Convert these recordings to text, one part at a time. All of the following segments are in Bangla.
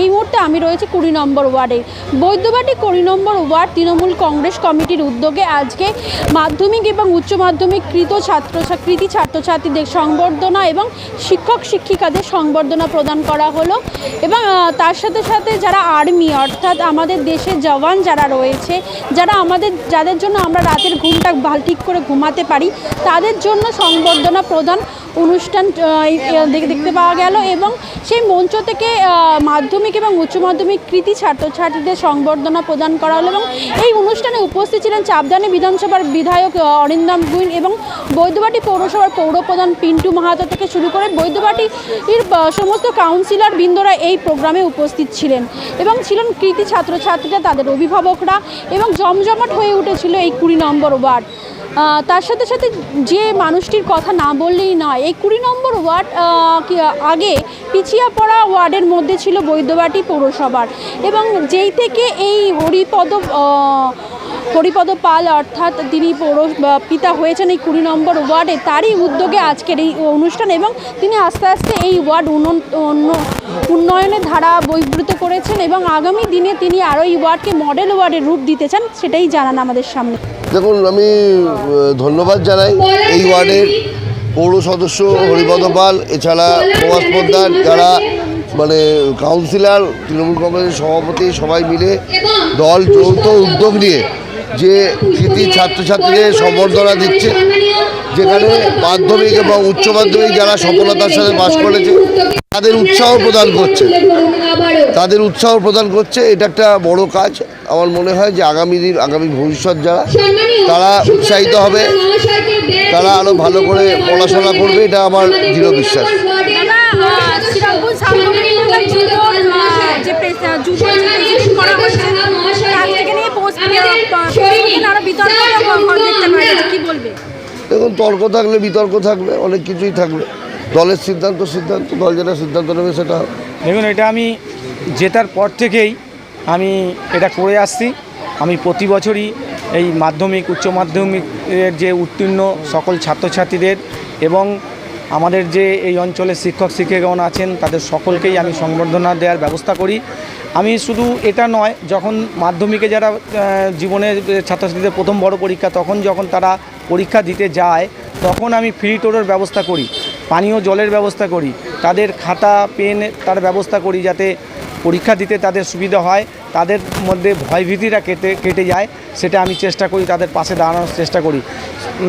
এই মুহূর্তে আমি রয়েছি কুড়ি নম্বর ওয়ার্ডে। বৈদ্যবাটি কুড়ি নম্বর ওয়ার্ড তৃণমূল কংগ্রেস কমিটির উদ্যোগে আজকে মাধ্যমিক এবং উচ্চ মাধ্যমিক কৃত ছাত্র কৃতি ছাত্রছাত্রীদের সংবর্ধনা এবং শিক্ষক শিক্ষিকাদের সংবর্ধনা প্রদান করা হলো এবং তার সাথে সাথে যারা আর্মি অর্থাৎ আমাদের দেশের জওয়ান যারা রয়েছে, যারা আমাদের, যাদের জন্য আমরা রাতের ঘুমটা ভালো, ঠিক করে ঘুমাতে পারি, তাদের জন্য সংবর্ধনা প্রদান অনুষ্ঠান দেখতে পাওয়া গেল এবং সেই মঞ্চ থেকে মাধ্যমিক এবং উচ্চ মাধ্যমিক কৃতি ছাত্রছাত্রীদের সংবর্ধনা প্রদান করা হলো এবং এই অনুষ্ঠানে উপস্থিত ছিলেন চাপদানি বিধানসভার বিধায়ক অরিন্দম গুইন এবং বৈদ্যবাটি পৌরসভার পৌরপ্রধান পিন্টু মাহাতো থেকে শুরু করে বৈদ্যবাটির সমস্ত কাউন্সিলর বৃন্দরা এই প্রোগ্রামে উপস্থিত ছিলেন এবং ছিলেন কৃতি ছাত্রছাত্রীরা তাদের অভিভাবকরা এবং জমজমাট হয়ে উঠেছিল এই কুড়ি নম্বর ওয়ার্ড। তার সাথে সাথে যে মানুষটির কথা না বললেই নয়, এই কুড়ি নম্বর ওয়ার্ড আগে পিছিয়ে পড়া ওয়ার্ডের মধ্যে ছিল বৈদ্যবাটি পৌরসভার এবং যেই থেকে এই হরিপদ হরিপদ পাল অর্থাৎ তিনি পৌর পিতা হয়েছেন এই কুড়ি নম্বর ওয়ার্ডে, তারই উদ্যোগে আজকের এই অনুষ্ঠান এবং তিনি আস্তে আস্তে এই ওয়ার্ড উন্ন- উন্ন- উন্নয়নের ধারা বৈবৃত করেছেন এবং আগামী দিনে তিনি আরও এই ওয়ার্ডকে মডেল ওয়ার্ডের রূপ দিতে চান, সেটাই জানান আমাদের সামনে। দেখুন, আমি ধন্যবাদ জানাই এই ওয়ার্ডের পৌর সদস্য হরিপদ পাল, এছাড়া প্রভাস পোদ্দার যারা মানে কাউন্সিলর তৃণমূল কংগ্রেসের সভাপতি, সবাই মিলে দল যৌথ উদ্যোগ নিয়ে যে কৃতি ছাত্রছাত্রীদের সম্বর্ধনা দিচ্ছে, যেখানে মাধ্যমিক এবং উচ্চ মাধ্যমিক যারা সফলতার সাথে পাশ করেছে, তাদের উৎসাহ প্রদান করছে। তাদের উৎসাহ প্রদান করছে, এটা একটা বড় কাজ। আমার মনে হয় যে আগামী দিন, আগামী ভবিষ্যৎ যারা, তারা উৎসাহিত হবে, তারা আরও ভালো করে পড়াশোনা করবে, এটা আমার দৃঢ় বিশ্বাস। দেখুন, তর্ক থাকলে বিতর্ক থাকবে, অনেক কিছুই থাকবে দলের সিদ্ধান্ত সিদ্ধান্ত, দল যেটা সিদ্ধান্ত নেবে সেটা। দেখুন, এটা আমি জেতার পর থেকেই আমি এটা করে আসছি আমি প্রতি বছরই এই মাধ্যমিক, উচ্চ মাধ্যমিকের যে উত্তীর্ণ সকল ছাত্রছাত্রীদের এবং আমাদের যে এই অঞ্চলের শিক্ষক শিক্ষিকাগণ আছেন তাদের সকলকেই আমি সংবর্ধনা দেওয়ার ব্যবস্থা করি। আমি শুধু এটা নয় যখন মাধ্যমিকে যারা আহ, জীবনের ছাত্রছাত্রীদের প্রথম বড় পরীক্ষা তখন যখন তারা পরীক্ষা দিতে যায় তখন আমি ফ্রি টোরের ব্যবস্থা করি পানীয় জলের ব্যবস্থা করি তাদের খাতা পেন তার ব্যবস্থা করি যাতে পরীক্ষা দিতে তাদের সুবিধা হয় তাদের মধ্যে ভয়ভীতিটা কেটে কেটে যায় সেটা আমি চেষ্টা করি তাদের পাশে দাঁড়ানোর চেষ্টা করি।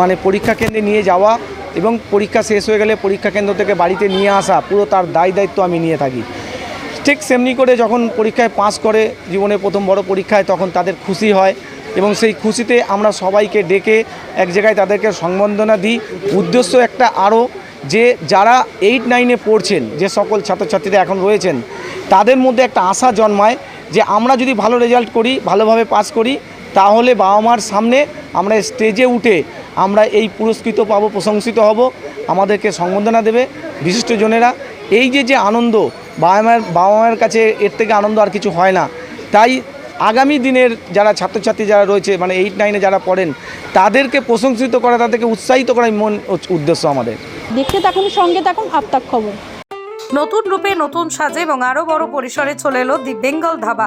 মানে পরীক্ষা কেন্দ্রে নিয়ে যাওয়া এবং পরীক্ষা শেষ হয়ে গেলে পরীক্ষা কেন্দ্র থেকে বাড়িতে নিয়ে আসা, পুরো তার দায় দায়িত্ব আমি নিয়ে থাকি। ঠিক সেমনি করে যখন পরীক্ষায় পাস করে জীবনে প্রথম বড় পরীক্ষায় তখন তাদের খুশি হয় এবং সেই খুশিতে আমরা সবাইকে ডেকে এক জায়গায় তাদেরকে সংবর্ধনা দিই। উদ্দেশ্য একটা আরও যে যারা এইট নাইনে পড়ছেন, যে সকল ছাত্রছাত্রীরা এখন রয়েছেন, তাদের মধ্যে একটা আশা জন্মায় যে আমরা যদি ভালো রেজাল্ট করি, ভালোভাবে পাস করি, তাহলে বাবা মার সামনে আমরা স্টেজে উঠে আমরা এই পুরস্কৃত পাবো প্রশংসিত হব আমাদেরকে সম্বর্ধনা দেবে বিশিষ্টজনেরা এই যে যে আনন্দ বাবা মায়ের বাবা মায়ের কাছে এর থেকে আনন্দ আর কিছু হয় না। তাই আগামী দিনের যারা ছাত্রছাত্রী যারা রয়েছে মানে এইট নাইনে যারা পড়েন তাদেরকে প্রশংসিত করা তাদেরকে উৎসাহিত করাই মন উদ্দেশ্য আমাদের। দেখতে থাকুন সঙ্গে থাকুন আপনার খবর। নতুন রূপে নতুন সাজে এবং আরও বড় পরিসরে চলে এলো দি বেঙ্গল ধাবা।